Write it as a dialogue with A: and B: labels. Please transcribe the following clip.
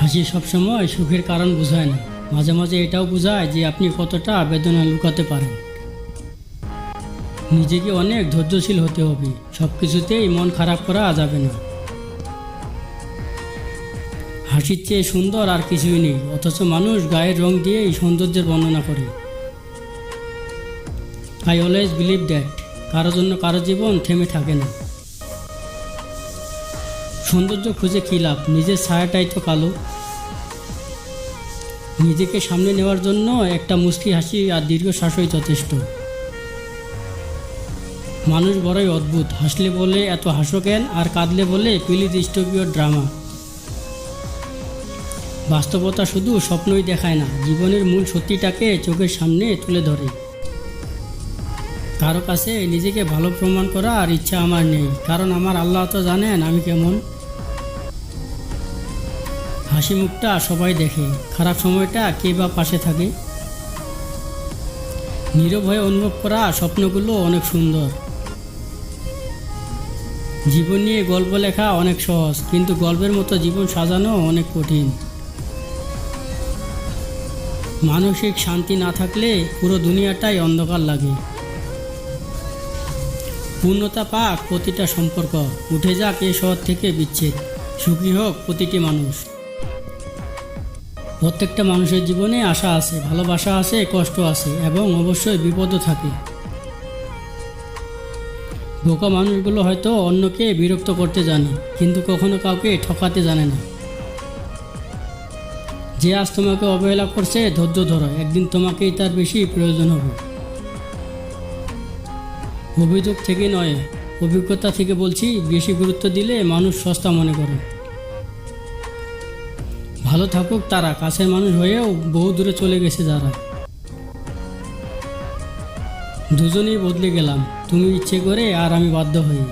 A: হাসি সবসময় সুখের কারণ বোঝায় না। মাঝে মাঝে এটাও বোঝায় যে আপনি কতটা বেদনা লুকাতে পারেন। নিজেকে অনেক ধৈর্যশীল হতে হবে। সব কিছুতেই মন খারাপ করা যাবে না। হাসির চেয়ে সুন্দর আর কিছুই নেই, অথচ মানুষ গায়ের রং দিয়েই সৌন্দর্যের বর্ণনা করে। আই অলওয়েজ বিলিভ দ্যাট কারোর জন্য কারও জীবন থেমে থাকে না। সৌন্দর্য খুঁজে কী লাভ? নিজের ছায়াটাই তো কালো। নিজেকে সামনে নেওয়ার জন্য একটা মুষ্টি হাসি আর দীর্ঘ দীর্ঘশ্বাসই যথেষ্ট। মানুষ বড়ই অদ্ভুত। হাসলে বলে এত হাসো কেন? আর কাঁদলে বলে পিলি ডিস্টোপিও ড্রামা। বাস্তবতা শুধু স্বপ্নই দেখায় না, জীবনের মূল সত্যিটাকে চোখের সামনে তুলে ধরে। কারও কাছে নিজেকে ভালো প্রমাণ করা আর ইচ্ছা আমার নেই, কারণ আমার আল্লাহ তো জানেন আমি কেমন। হাসি মুখটা সবাই দেখে। খারাপ সময়টা কে বা পাশে থাকে? নীরব হয়ে অনুভব করা স্বপ্নগুলো অনেক সুন্দর। জীবন নিয়ে গল্প লেখা অনেক সহজ, কিন্তু গল্পের মতো জীবন সাজানো অনেক কঠিন। মানসিক শান্তি না থাকলে পুরো দুনিয়াটাই অন্ধকার লাগে। পূর্ণতা পাক প্রতিটা সম্পর্ক, উঠে যাক এ শহর থেকে বিচ্ছেদ, সুখী হোক প্রতিটি মানুষ। প্রত্যেকটা মানুষের জীবনে আশা আছে, ভালোবাসা আছে, কষ্ট আছে এবং অবশ্যই বিপদও থাকে। বোকা মানুষগুলো হয়তো অন্যকে বিরক্ত করতে জানে, কিন্তু কখনো কাউকে ঠকাতে জানে না। যে আজ তোমাকে অবহেলা করছে, ধৈর্য ধরো, একদিন তোমাকেই তার বেশি প্রয়োজন হবে। অভিযোগ থেকে নয়, অভিজ্ঞতা থেকে বলছি, বেশি গুরুত্ব দিলে মানুষ সস্তা মনে করে। ভালো থাকুক, তারা কাছের মানুষ হয়েও বহু দূরে চলে গেছে যারা। দুজনেই বদলে গেলাম। তুমি ইচ্ছে করে আর আমি বাধ্য হই।